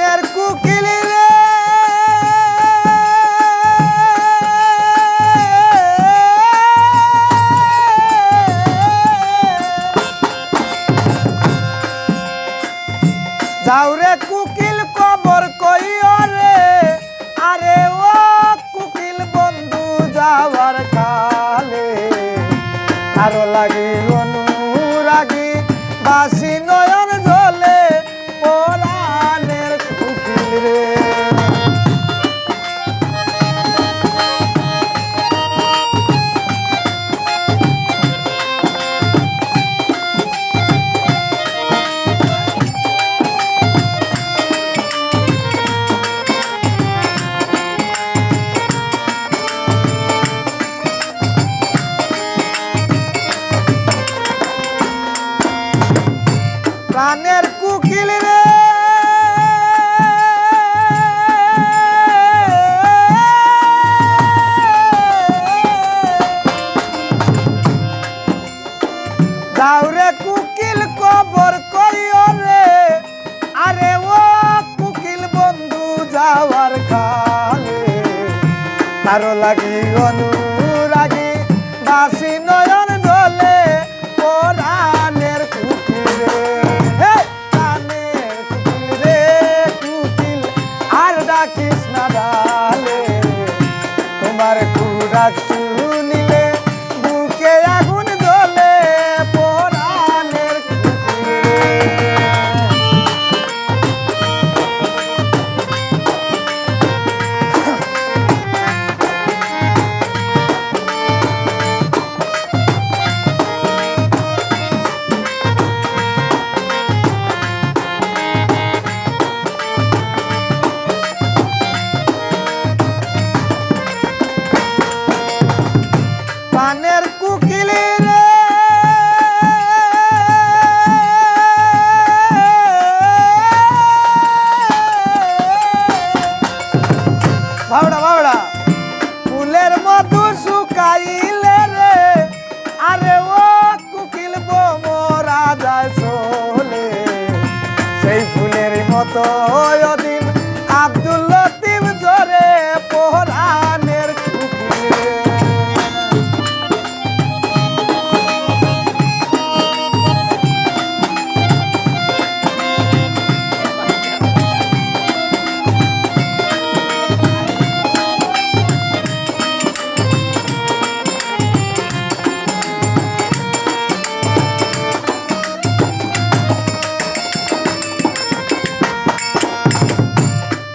মনের কুকিলি রে। যাও রে কুকিল কবর আরে ও কুকিল বন্ধু যাওয়ার কালে। আরও লাগে অনুরাগী বাসি তার লাগি অনু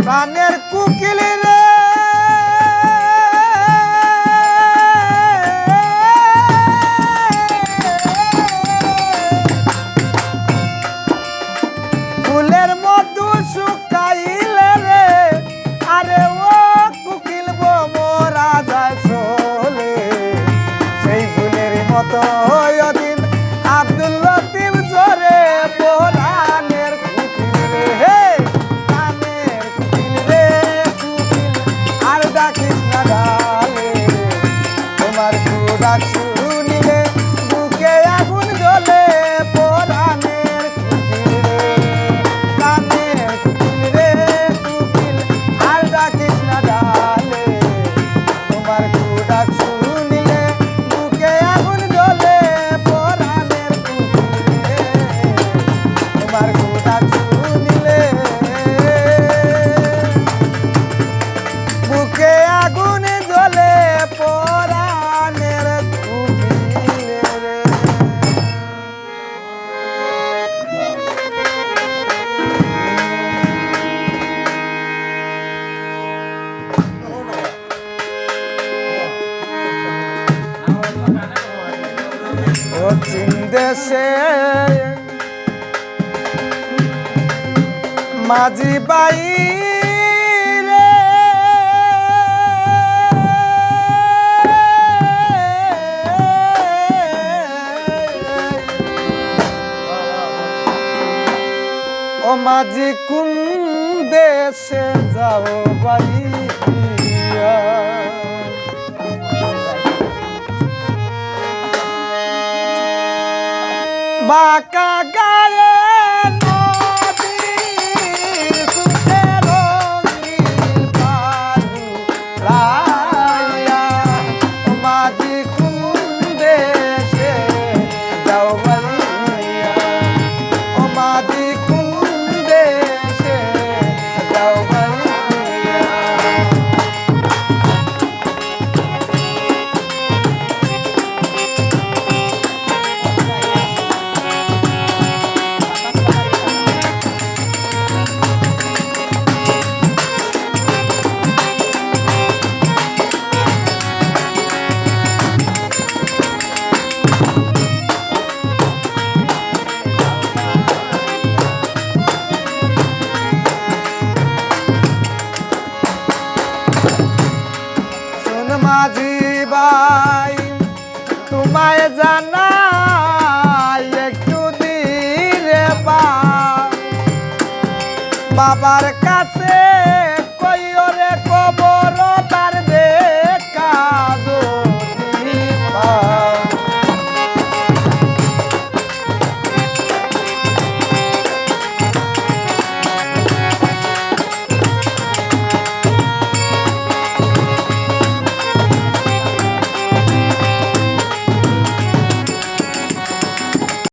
প্রাণের কুকিল রে। ফুলের পশ্চিম দেশে। মাঝি বাই ও মাঝি কুম দেশে যাও বাড়ি বাঁকা বাবার কাছে কই রে কব